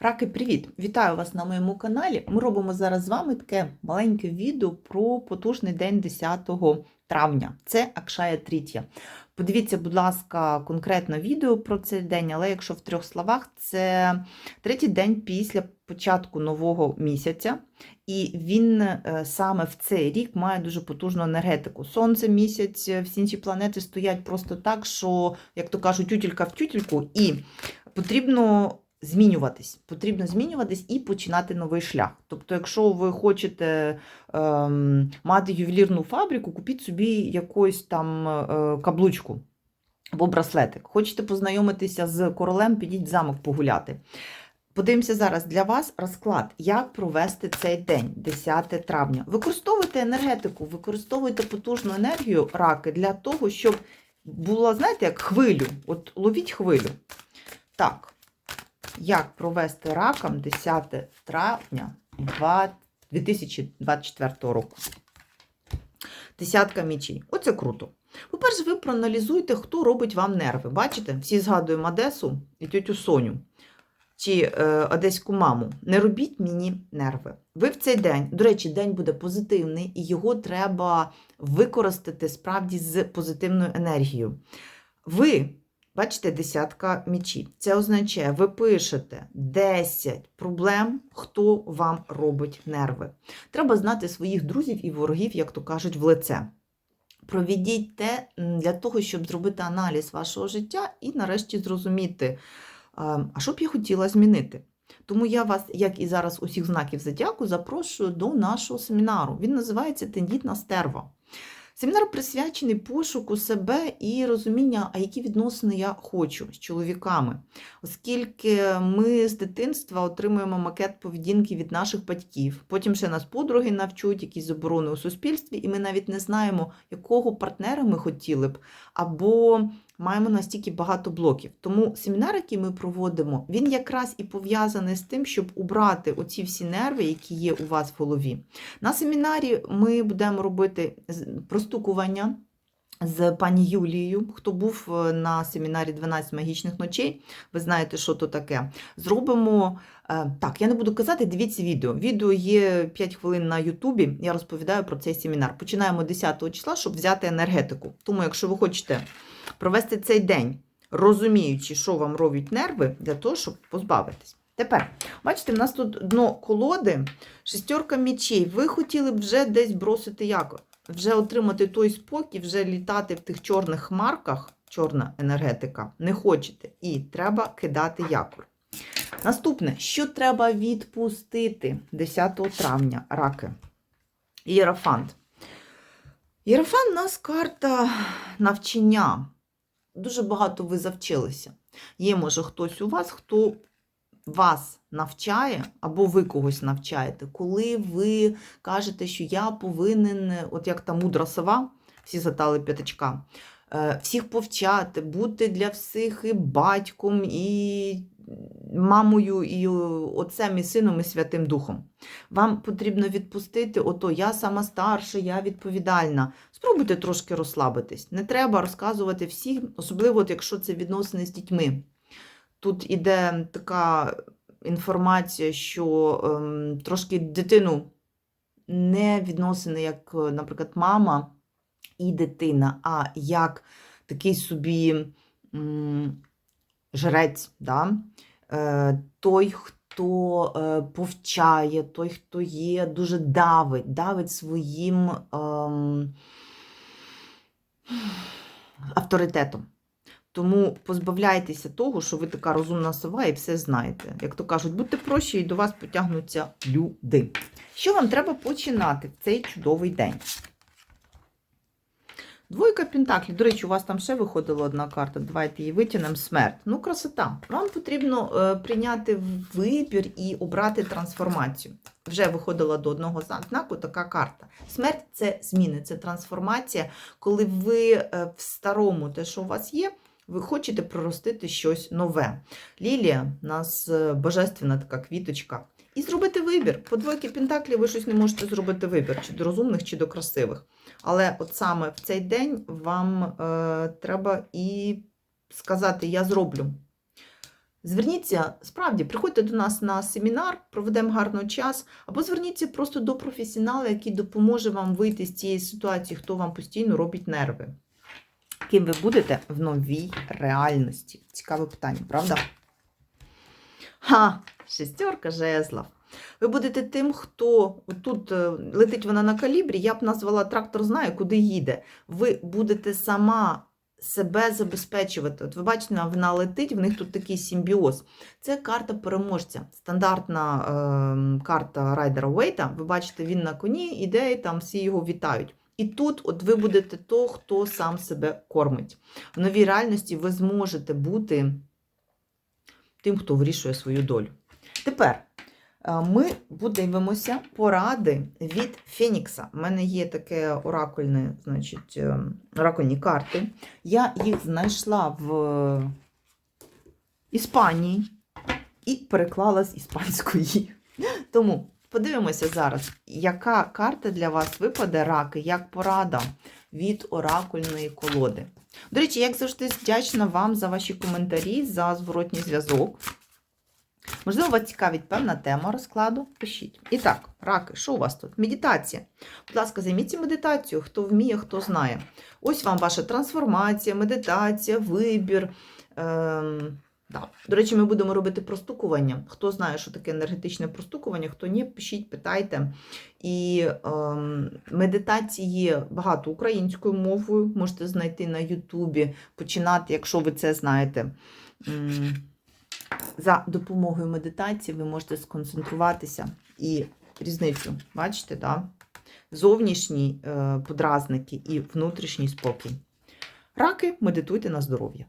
Раки, привіт! Вітаю вас на моєму каналі. Ми робимо зараз з вами таке маленьке відео про потужний день 10 травня. Це Акшая Трітя. Подивіться, будь ласка, конкретно відео про цей день, але якщо в трьох словах, це третій день після початку нового місяця, і він е, саме в цей рік має дуже потужну енергетику. Сонце, місяць, е, всі інші планети стоять просто так, що, як то кажуть, тютілька в тютільку, і потрібно змінюватись. Потрібно змінюватись і починати новий шлях. Тобто, якщо ви хочете ем, мати ювелірну фабрику, купіть собі якусь там е, каблучку або браслетик. Хочете познайомитися з королем, підіть в замок погуляти. Подивимося зараз для вас розклад, як провести цей день, 10 травня. Використовуйте енергетику, використовуйте потужну енергію раки для того, щоб було, знаєте, як хвилю. От ловіть хвилю. Так, як провести ракам 10 травня 2024 року. Десятка мічей. Оце круто. По-перше, ви проаналізуйте, хто робить вам нерви. Бачите? Всі згадуємо Одесу і тетю Соню чи е, одеську маму. Не робіть мені нерви. Ви в цей день, до речі, день буде позитивний, і його треба використати справді з позитивною енергією. Ви. Бачите, десятка мічів. Це означає, ви пишете 10 проблем, хто вам робить нерви. Треба знати своїх друзів і ворогів, як то кажуть, в лице. Проведіть те для того, щоб зробити аналіз вашого життя і нарешті зрозуміти, а що б я хотіла змінити. Тому я вас, як і зараз усіх знаків зодіаку, запрошую до нашого семінару. Він називається Тендітна стерва. Семінар присвячений пошуку себе і розуміння, а які відносини я хочу з чоловіками, оскільки ми з дитинства отримуємо макет поведінки від наших батьків. Потім ще нас подруги навчуть, якісь заборони у суспільстві, і ми навіть не знаємо, якого партнера ми хотіли б, або маємо настільки багато блоків. Тому семінар, який ми проводимо, він якраз і пов'язаний з тим, щоб убрати оці всі нерви, які є у вас в голові. На семінарі ми будемо робити простукування. З пані Юлією, хто був е, на семінарі 12 магічних ночей, ви знаєте, що то таке. Зробимо е, так, я не буду казати, дивіться відео. Відео є 5 хвилин на Ютубі. Я розповідаю про цей семінар. Починаємо 10 числа, щоб взяти енергетику. Тому, якщо ви хочете провести цей день, розуміючи, що вам робить нерви, для того, щоб позбавитись. Тепер, бачите, в нас тут дно колоди, шестерка мічей. Ви хотіли б вже десь бросити як? Вже отримати той спокій, вже літати в тих чорних хмарках, чорна енергетика, не хочете. І треба кидати якор. Наступне, що треба відпустити 10 травня, раки. Єрофант. Єрофант у нас карта навчання. Дуже багато ви завчилися. Є, може, хтось у вас, хто вас навчає, або ви когось навчаєте, коли ви кажете, що я повинен, от як та мудра сова, всі затали п'ятачка, е, всіх повчати, бути для всіх і батьком, і мамою, і отцем, і сином, і Святим Духом. Вам потрібно відпустити, ото я сама старша, я відповідальна. Спробуйте трошки розслабитись. Не треба розказувати всім, особливо, от якщо це відносини з дітьми. Тут іде така інформація, що ем, трошки дитину не відносини, як, наприклад, мама і дитина, а як такий собі м, жрець. Да? Е, той, хто е, повчає, той, хто є, дуже давить, давить своїм ем, авторитетом. Тому позбавляйтеся того, що ви така розумна сова і все знаєте. Як то кажуть, будьте прощі і до вас потягнуться люди. Що вам треба починати в цей чудовий день? Двойка Пентаклів. До речі, у вас там ще виходила одна карта. Давайте її витягнемо. Смерть. Ну, красота. Вам потрібно е, прийняти вибір і обрати трансформацію. Вже виходила до одного знаку така карта. Смерть це зміни, це трансформація, коли ви е, в старому, те, що у вас є, ви хочете проростити щось нове. Лілія у нас е, божественна така квіточка. І зробити вибір. По двойки Пентаклів ви щось не можете зробити вибір, чи до розумних, чи до красивих. Але от саме в цей день вам е, треба і сказати: Я зроблю. Зверніться, справді, приходьте до нас на семінар, проведемо гарно час, або зверніться просто до професіонала, який допоможе вам вийти з цієї ситуації, хто вам постійно робить нерви. Ким ви будете в новій реальності? Цікаве питання, правда? Ха, шестерка жезлов. Ви будете тим, хто тут е, летить вона на калібрі, я б назвала трактор знає, куди їде. Ви будете сама себе забезпечувати. От ви бачите, вона летить, в них тут такий симбіоз. Це карта переможця. Стандартна е, карта райдера Уейта. Ви бачите, він на коні іде, там всі його вітають. І тут от ви будете то, хто сам себе кормить. В новій реальності ви зможете бути тим, хто вирішує свою долю. Тепер е, ми подивимося поради від Фенікса. У мене є таке оракульне, значить, е, оракульні карти. Я їх знайшла в Іспанії і переклала з іспанської. Тому подивимося зараз, яка карта для вас випаде раки, як порада від оракульної колоди. До речі, як завжди, вдячна вам за ваші коментарі, за зворотній зв'язок. Можливо, вас цікавить певна тема розкладу? Пишіть. І так, раки, що у вас тут? Медитація. Будь ласка, займіться медитацією, хто вміє, хто знає. Ось вам ваша трансформація, медитація, вибір. Ем, да. До речі, ми будемо робити простукування. Хто знає, що таке енергетичне простукування, хто ні, пишіть, питайте. І ем, медитації багато українською мовою, можете знайти на Ютубі, починати, якщо ви це знаєте. За допомогою медитації ви можете сконцентруватися і різницю, бачите, да? зовнішні е, подразники і внутрішній спокій. Раки, медитуйте на здоров'я.